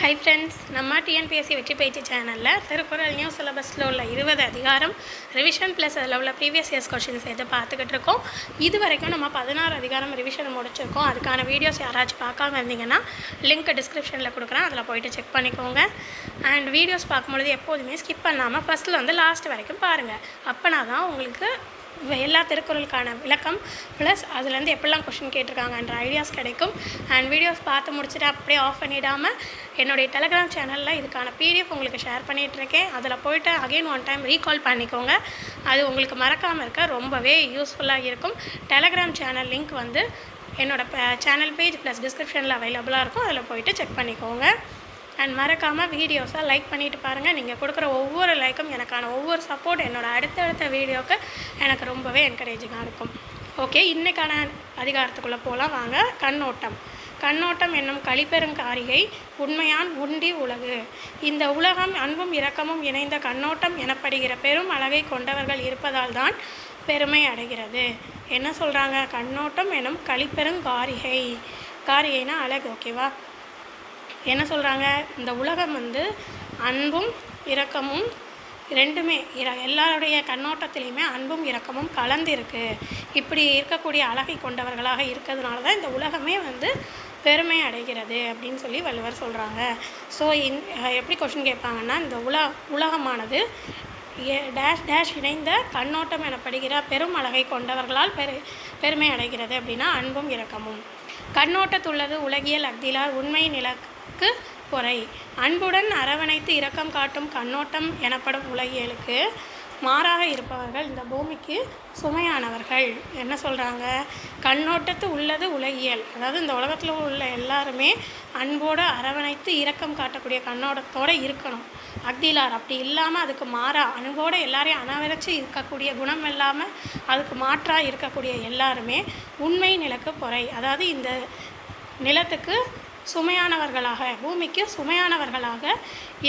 Hi friends நம்ம TNPSC வெற்றி பயிற்சி சேனலில் திருக்குறள் நியூ சிலபஸில் உள்ள இருபது அதிகாரம் ரிவிஷன் ப்ளஸ் அதில் உள்ள ப்ரீவியஸ் இயர்ஸ் கொஷின்ஸ் எது பார்த்துக்கிட்டு இருக்கோம். இது வரைக்கும் நம்ம பதினாறு அதிகாரம் ரிவிஷன் முடிச்சிருக்கோம். அதுக்கான வீடியோஸ் யாராச்சும் பார்க்காம இருந்தீங்கன்னா லிங்க் டிஸ்கிரிப்ஷனில் கொடுக்குறேன். அதில் போயிட்டு செக் பண்ணிக்கோங்க. அண்ட் வீடியோஸ் பார்க்கும்பொழுது எப்போதுமே ஸ்கிப் பண்ணாமல் ஃபஸ்ட்டில் வந்து லாஸ்ட் வரைக்கும் பாருங்கள் அப்போனா தான் உங்களுக்கு எல்லா திருக்குறளுக்கான விளக்கம் ப்ளஸ் அதுலேருந்து எப்படிலாம் கொஷின் கேட்டிருக்காங்கன்ற ஐடியாஸ் கிடைக்கும். அண்ட் வீடியோஸ் பார்த்து முடிச்சுட்டு அப்படியே ஆஃப் பண்ணிடாமல் என்னுடைய டெலகிராம் சேனலில் இதுக்கான பிடிஎஃப் உங்களுக்கு ஷேர் பண்ணிகிட்ருக்கேன் அதில் போயிட்டு அகைன் ஒன் டைம் ரீகால் பண்ணிக்கோங்க. அது உங்களுக்கு மறக்காமல் இருக்க ரொம்பவே யூஸ்ஃபுல்லாக இருக்கும். டெலகிராம் சேனல் லிங்க் வந்து என்னோட சேனல் பேஜ் ப்ளஸ் டிஸ்கிரிப்ஷனில் அவைலபிளாக இருக்கும். அதில் போயிட்டு செக் பண்ணிக்கோங்க. அண்ட் மறக்காமல் வீடியோஸாக லைக் பண்ணிட்டு பாருங்கள் நீங்கள் கொடுக்குற ஒவ்வொரு லைக்கும் எனக்கான ஒவ்வொரு சப்போர்ட் என்னோடய அடுத்தடுத்த வீடியோவுக்கு எனக்கு ரொம்பவே என்கரேஜிங்காக இருக்கும். ஓகே இன்றைக்கான அதிகாரத்துக்குள்ளே போகலாம் வாங்க கண்ணோட்டம். கண்ணோட்டம் என்னும் களிப்பெருங்காரிகை உண்மையான் உண்டி உலகு. இந்த உலகம் அன்பும் இரக்கமும் இணைந்த கண்ணோட்டம் எனப்படுகிற பெரும் அழகை கொண்டவர்கள் இருப்பதால் தான் பெருமை அடைகிறது. என்ன சொல்கிறாங்க கண்ணோட்டம் எனும் களிப்பெருங்காரிகை காரிகைனா அழகு ஓகேவா என்ன சொல்கிறாங்க இந்த உலகம் வந்து அன்பும் இரக்கமும் ரெண்டுமே இர எல்லாருடைய கண்ணோட்டத்திலையுமே அன்பும் இரக்கமும் கலந்து இருக்குது இப்படி இருக்கக்கூடிய அழகை கொண்டவர்களாக இருக்கிறதுனால தான் இந்த உலகமே வந்து பெருமை அடைகிறது அப்படின்னு சொல்லி வள்ளுவர் சொல்கிறாங்க ஸோ இன் எப்படி கொஷின் கேட்பாங்கன்னா இந்த உல உலகமானது டேஷ் டேஷ் இணைந்த கண்ணோட்டம் எனப்படுகிற பெரும் அழகை கொண்டவர்களால் பெரு பெருமை அடைகிறது அப்படின்னா அன்பும் இரக்கமும். கண்ணோட்டத்துள்ளது உலகியல் அக்திலார் உண்மை நிலக்கு பொறை அன்புடன் அரவணைத்து இரக்கம் காட்டும் கண்ணோட்டம் எனப்படும் உலகியலுக்கு மாறாக இருப்பவர்கள் இந்த பூமிக்கு சுமையானவர்கள். என்ன சொல்கிறாங்க கண்ணோட்டத்து உள்ளது உலகியல். அதாவது இந்த உலகத்தில் உள்ள எல்லாருமே அன்போடு அரவணைத்து இரக்கம் காட்டக்கூடிய கண்ணோட்டத்தோடு இருக்கணும். அக்திலார் அப்படி இல்லாமல் அதுக்கு மாறா அன்போடு எல்லாரையும் அனவரைச்சு இருக்கக்கூடிய குணம் இல்லாமல் அதுக்கு மாற்றாக இருக்கக்கூடிய எல்லாருமே உண்மை நிலக்கு பொறை அதாவது இந்த நிலத்துக்கு சுமையானவர்களாக பூமிக்கு சுமையானவர்களாக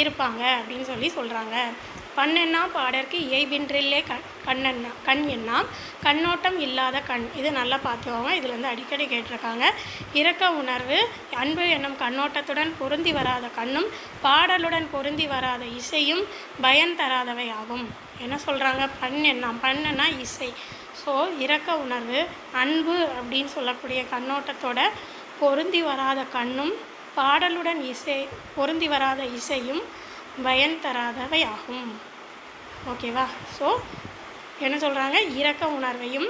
இருப்பாங்க அப்படின்னு சொல்லி சொல்கிறாங்க பண்ணென்னா பாடற்கு இயைபின்றில்லே கண் கண்ணெண்ணா கண் எண்ணாம் கண்ணோட்டம் இல்லாத கண். இது நல்லா பார்த்துக்கோங்க. இதில் வந்து அடிக்கடி கேட்டிருக்காங்க. இரக்க உணர்வு அன்பு என்னும் கண்ணோட்டத்துடன் பொருந்தி வராத கண்ணும் பாடலுடன் பொருந்தி வராத இசையும் பயன் தராதவை ஆகும். என்ன சொல்கிறாங்க பண் எண்ணாம் பண்ணனா இசை. ஸோ இரக்க உணர்வு அன்பு அப்படின்னு சொல்லக்கூடிய கண்ணோட்டத்தோட பொருந்தி வராத கண்ணும் பாடலுடன் இசை பொருந்தி வராத இசையும் பயன் தராதவை ஆகும் ஓகேவா? ஸோ என்ன சொல்கிறாங்க இரக்க உணர்வையும்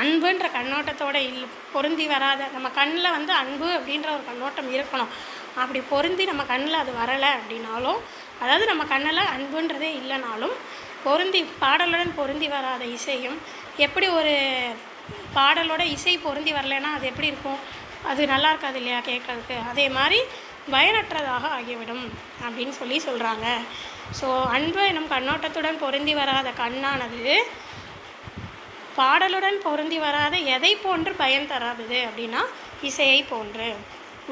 அன்புன்ற கண்ணோட்டத்தோட இல் பொருந்தி வராத நம்ம கண்ணில் வந்து அன்பு அப்படின்ற ஒரு கண்ணோட்டம் இருக்கணும். அப்படி பொருந்தி நம்ம கண்ணில் அது வரலை அப்படின்னாலும் அதாவது நம்ம கண்ணில் அன்புன்றதே இல்லைனாலும் பொருந்தி பாடலுடன் பொருந்தி வராத இசையும் எப்படி ஒரு பாடலோட இசை பொருந்தி வரலைன்னா அது எப்படி இருக்கும்? அது நல்லா இருக்காது இல்லையா கேட்கறதுக்கு? அதே மாதிரி பயனற்றதாக ஆகிவிடும் அப்படின்னு சொல்லி சொல்கிறாங்க ஸோ அன்பு எனும் கண்ணோட்டத்துடன் பொருந்தி வராத கண்ணானது பாடலுடன் பொருந்தி வராத எதை போன்று பயன் தராதது அப்படின்னா இசையை போன்று.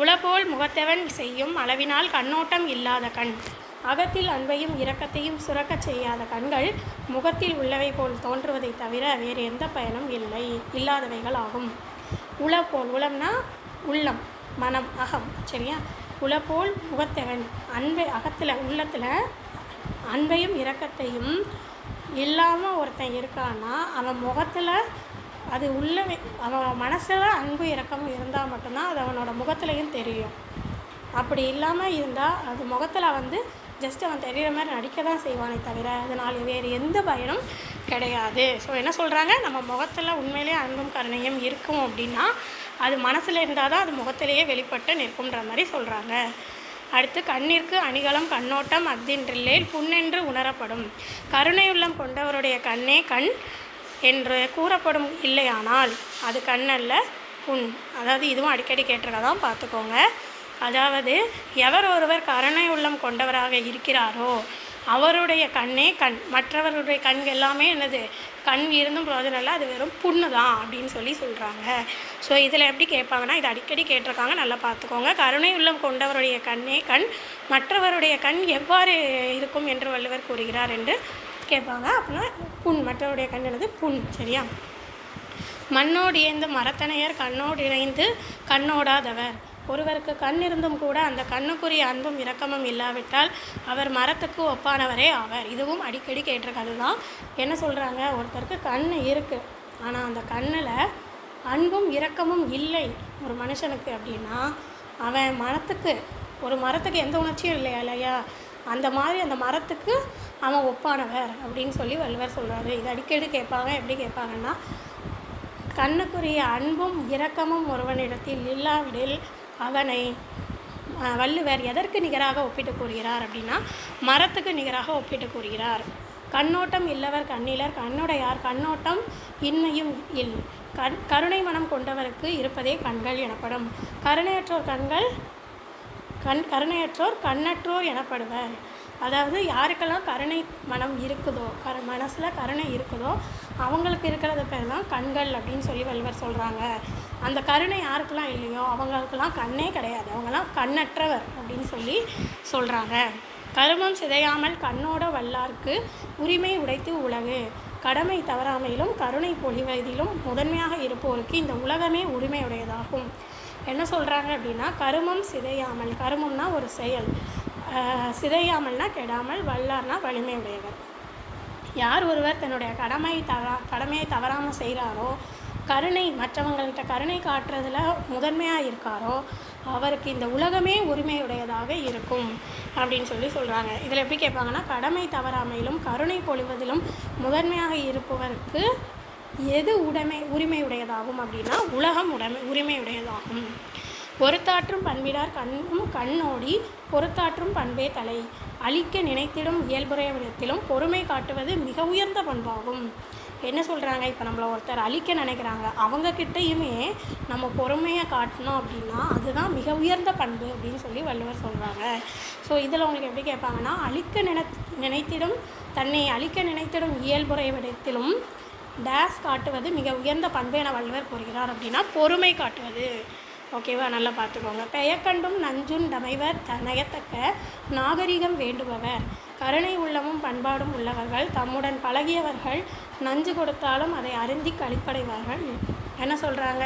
உளபோல் முகத்தவன் செய்யும் அளவினால் கண்ணோட்டம் இல்லாத கண். அகத்தில் அன்பையும் இரக்கத்தையும் சுரக்கச் செய்யாத கண்கள் முகத்தில் உள்ளவை போல் தோன்றுவதை தவிர வேறு எந்த பயனும் இல்லை. இல்லாதவைகள் ஆகும். உள போல் உளம்னா உள்ளம் மனம் அகம் சரியா? உளப்போல் முகத்தவன் அன்பை அகத்தில் உள்ளத்தில் அன்பையும் இரக்கத்தையும் இல்லாமல் ஒருத்தன் இருக்கான்னா அவன் முகத்தில் அது உள்ளவே அவன் மனசில் அன்பு இறக்கமும் இருந்தால் மட்டும்தான் அது அவனோட முகத்துலையும் தெரியும். அப்படி இல்லாமல் இருந்தால் அது முகத்தில் வந்து ஜஸ்ட் அவன் தெரிகிற மாதிரி நடிக்க தான் செய்வானே தவிர அதனால் வேறு எந்த பயனும் கிடையாது. ஸோ என்ன சொல்கிறாங்க நம்ம முகத்தில் உண்மையிலே அன்பும் கருணையும் இருக்கும் அப்படின்னா அது மனசில் இருந்தால் தான் அது முகத்திலேயே வெளிப்பட்டு நிற்கும்ன்ற மாதிரி சொல்கிறாங்க அடுத்து கண்ணிற்கு அணிகலம் கண்ணோட்டம் அக்தின்றில்லேல் புண்ணென்று உணரப்படும். கருணையுள்ளம் கொண்டவருடைய கண்ணே கண் என்று கூறப்படும் இல்லையானால் அது கண்ணல்ல புண். அதாவது இதுவும் அடிக்கடி கேட்டிருக்கதான் பார்த்துக்கோங்க. அதாவது எவர் ஒருவர் கருணை உள்ளம் கொண்டவராக இருக்கிறாரோ அவருடைய கண்ணே கண் மற்றவருடைய கண் எல்லாமே என்னது கண் இருந்தும் பிரயோஜனம் இல்லை அது வெறும் புண்ணு தான் அப்படின்னு சொல்லி சொல்கிறாங்க ஸோ இதில் எப்படி கேட்பாங்கன்னா இது அடிக்கடி கேட்டிருக்காங்க நல்லா பார்த்துக்கோங்க. கருணை உள்ளம் கொண்டவருடைய கண்ணே கண் மற்றவருடைய கண் எவ்வாறு இருக்கும் என்று வள்ளுவர் கூறுகிறார் என்று கேட்பாங்க. அப்படின்னா புண் மற்றவருடைய கண் என்னது புண் சரியா? மண்ணோடு இயைந்த மரத்தனையர் கண்ணோடு இணைந்து கண்ணோடாதவர். ஒருவருக்கு கண் இருந்தும் கூட அந்த கண்ணுக்குரிய அன்பும் இரக்கமும் இல்லாவிட்டால் அவர் மரத்துக்கு ஒப்பானவரே ஆவார். இதுவும் அடிக்கடி கேட்டிருக்கிறது தான் என்ன சொல்கிறாங்க ஒருத்தருக்கு கண் இருக்குது ஆனால் அந்த கண்ணில் அன்பும் இரக்கமும் இல்லை ஒரு மனுஷனுக்கு அப்படின்னா அவன் மரத்துக்கு ஒரு மரத்துக்கு எந்த உணர்ச்சியும் இல்லையா இல்லையா? அந்த மாதிரி அந்த மரத்துக்கு அவன் ஒப்பானவர் அப்படின்னு சொல்லி வள்ளுவர் சொல்கிறாரு இது அடிக்கடி கேட்பாங்க. எப்படி கேட்பாங்கன்னா கண்ணுக்குரிய அன்பும் இரக்கமும் ஒருவனிடத்தில் இல்லாவிடில் அவனை வள்ளுவர் எதற்கு நிகராக ஒப்பிட்டு கூறுகிறார் அப்படின்னா மரத்துக்கு நிகராக ஒப்பிட்டு கூறுகிறார். கண்ணோட்டம் இல்லவர் கண்ணிலர் கண்ணுடையார் கண்ணோட்டம் இன்மையும் இல். கண் கருணை மனம் கொண்டவருக்கு இருப்பதே கண்கள் எனப்படும். கருணையற்றோர் கண்கள் கண் கருணையற்றோர் கண்ணற்றோர் எனப்படுவர். அதாவது யாருக்கெல்லாம் கருணை மனம் இருக்குதோ கரு மனசில் கருணை இருக்குதோ அவங்களுக்கு இருக்கிறது பேர் தான் கண்கள் அப்படின்னு சொல்லி வள்ளுவர் சொல்கிறாங்க அந்த கருணை யாருக்கெல்லாம் இல்லையோ அவங்களுக்கெல்லாம் கண்ணே கிடையாது. அவங்கெல்லாம் கண்ணற்றவர் அப்படின்னு சொல்லி சொல்கிறாங்க கருமம் சிதையாமல் கண்ணோட வல்லார்க்கு உரிமை உடைத்து உலகு. கடமை தவறாமையிலும் கருணை பொழிவதிலும் முதன்மையாக இருப்போருக்கு இந்த உலகமே உரிமையுடையதாகும். என்ன சொல்கிறாங்க அப்படின்னா கருமம் சிதையாமல் கருமம்னா ஒரு செயல். சிதையாமல்னா கெடாமல் வல்லார்னா வலிமையுடையவர். யார் ஒருவர் தன்னுடைய கடமை தவறா கடமையை தவறாமல் செய்கிறாரோ கருணை மற்றவங்கள்கிட்ட கருணை காட்டுறதுல முதன்மையாக இருக்காரோ அவருக்கு இந்த உலகமே உரிமையுடையதாக இருக்கும் அப்படின்னு சொல்லி சொல்கிறாங்க இதில் எப்படி கேட்பாங்கன்னா கடமை தவறாமையிலும் கருணை பொழிவதிலும் முதன்மையாக இருப்பவருக்கு எது உடைமை உரிமையுடையதாகும் அப்படின்னா உலகம் உடைமை உரிமையுடையதாகும். பொறுத்தாற்றும் பண்பிடார் கண்ணும் கண்ணோடி பொறுத்தாற்றும் பண்பே தலை. அழிக்க நினைத்திடும் இயல்புடைய விதத்திலும் பொறுமை காட்டுவது மிக உயர்ந்த பண்பாகும். என்ன சொல்கிறாங்க இப்போ நம்மளை ஒருத்தர் அழிக்க நினைக்கிறாங்க. அவங்கக்கிட்டேயுமே நம்ம பொறுமையை காட்டணும் அப்படின்னா அதுதான் மிக உயர்ந்த பண்பு அப்படின்னு சொல்லி வள்ளுவர் சொல்கிறாங்க ஸோ இதில் உங்களுக்கு எப்படி கேட்பாங்கன்னா அழிக்க நினை நினைத்திடும் தன்னை அழிக்க நினைத்திடும் இயல்புடைய விதத்திலும் டேஸ் காட்டுவது மிக உயர்ந்த பண்பு என வள்ளுவர் கூறுகிறார். அப்படின்னா பொறுமை காட்டுவது. ஓகேவா? நல்லா பார்த்துக்கோங்க. பெயக்கண்டும் நஞ்சுன் டமைவர் தனயத்தக்க நாகரிகம் வேண்டுபவர். கருணை உள்ளமும் பண்பாடும் உள்ளவர்கள். தம்முடன் பழகியவர்கள் நஞ்சு கொடுத்தாலும் அதை அருந்தி கழிப்படைவார்கள் என்ன சொல்கிறாங்க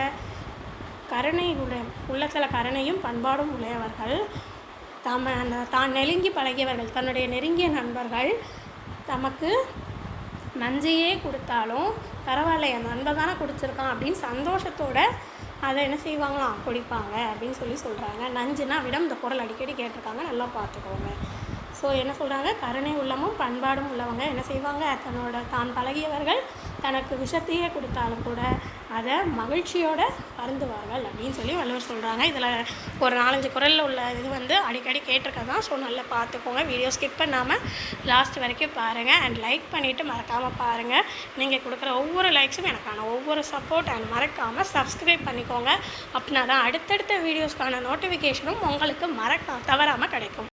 கருணை உள்ள உள்ளத்தில் கருணையும் பண்பாடும் உடையவர்கள். தம அந்த தான் நெருங்கி பழகியவர்கள் தன்னுடைய நெருங்கிய நண்பர்கள் தமக்கு நஞ்சையே கொடுத்தாலும் பரவாயில்ல என் நண்பன் தானே குடிச்சிருக்கான் அப்படின்னு சந்தோஷத்தோட அதை என்ன செய்வாங்களாம்? குடிப்பாங்க அப்படின்னு சொல்லி சொல்கிறாங்க நஞ்சுனா விடம் இந்த குரல் அடிக்கடி கேட்டிருக்காங்க. நல்லா பார்த்துக்கோங்க. ஸோ என்ன சொல்கிறாங்க கருணை உள்ளமும் பண்பாடும் உள்ளவங்க. என்ன செய்வாங்க? தன்னோட தான் பழகியவர்கள் தனக்கு விஷத்தையே கொடுத்தாலும் கூட அதை மகிழ்ச்சியோடு அருந்துவார்கள் அப்படின்னு சொல்லி வள்ளுவர் சொல்கிறாங்க இதில் ஒரு நாலஞ்சு குரலில் உள்ள இது வந்து அடிக்கடி கேட்டிருக்கதான். ஸோ நல்லா பார்த்துக்கோங்க வீடியோ ஸ்கிப் பண்ணாமல் லாஸ்ட் வரைக்கும் பாருங்கள் அண்ட் லைக் பண்ணிவிட்டு மறக்காமல் பாருங்கள் நீங்கள் கொடுக்குற ஒவ்வொரு லைக்ஸும் எனக்கான ஒவ்வொரு சப்போர்ட் அண்ட் மறக்காமல் சப்ஸ்கிரைப் பண்ணிக்கோங்க. அப்படின்னா தான் அடுத்தடுத்த வீடியோஸ்க்கான நோட்டிஃபிகேஷனும் உங்களுக்கு மறக்க தவறாமல் கிடைக்கும்.